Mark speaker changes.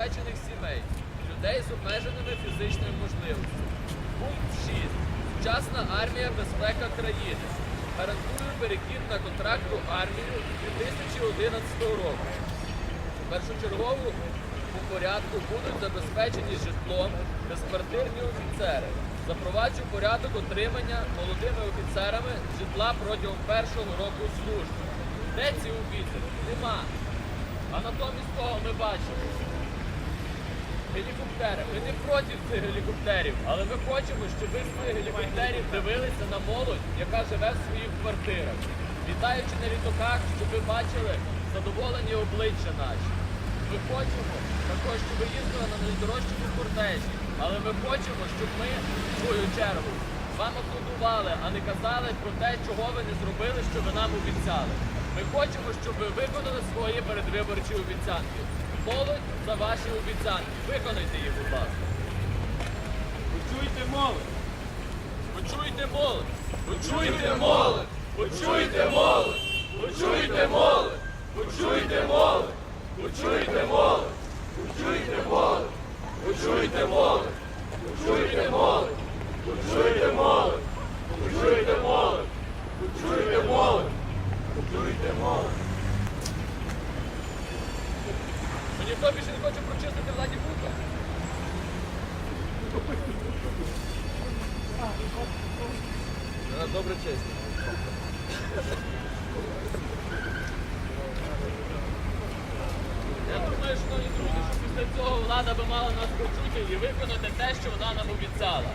Speaker 1: забезпечених сімей, людей з обмеженими фізичними можливостями. Пункт 6. Сучасна армія безпека країни. Гарантує перехід на контрактну армію 2011 року. Першочергово у порядку будуть забезпечені житлом безквартирні офіцери. Запроваджу порядок отримання молодими офіцерами житла протягом першого року служби. Де ці обіцянки? Нема. А натомість того ми бачимо. Гелікоптери. Ми не проти цих гелікоптерів, але ми хочемо, щоб ви з цих гелікоптерів дивилися на молодь, яка живе в своїх квартирах. Літаючи на літаках, щоб ви бачили задоволені обличчя наші. Ми хочемо також, щоб ви їздили на найдорожчому кортежі, але ми хочемо, щоб ми, в свою чергу, вам аплодували, а не казали про те, чого ви не зробили, що ви нам обіцяли. Ми хочемо, щоб ви виконали свої передвиборчі обіцянки. Молодь за ваші обіцянки. Виконайте їх, будь ласка.
Speaker 2: Почуйте молодь!
Speaker 1: Почуйте молодь! Почуйте молодь! Почуйте молодь! Почуйте молодь! Почуйте молодь! Почуйте молодь! Почуйте молодь! Почуйте молодь! Почуйте молодь! Почуйте молодь! Почуйте молодь! Почуйте молодь! Почуйте молодь! Мені хто більше не хоче прочистити владі вуха? Вона добре честь. Я думаю, шановні друзі, що після цього влада би мала нас почути і виконати те, що вона нам обіцяла.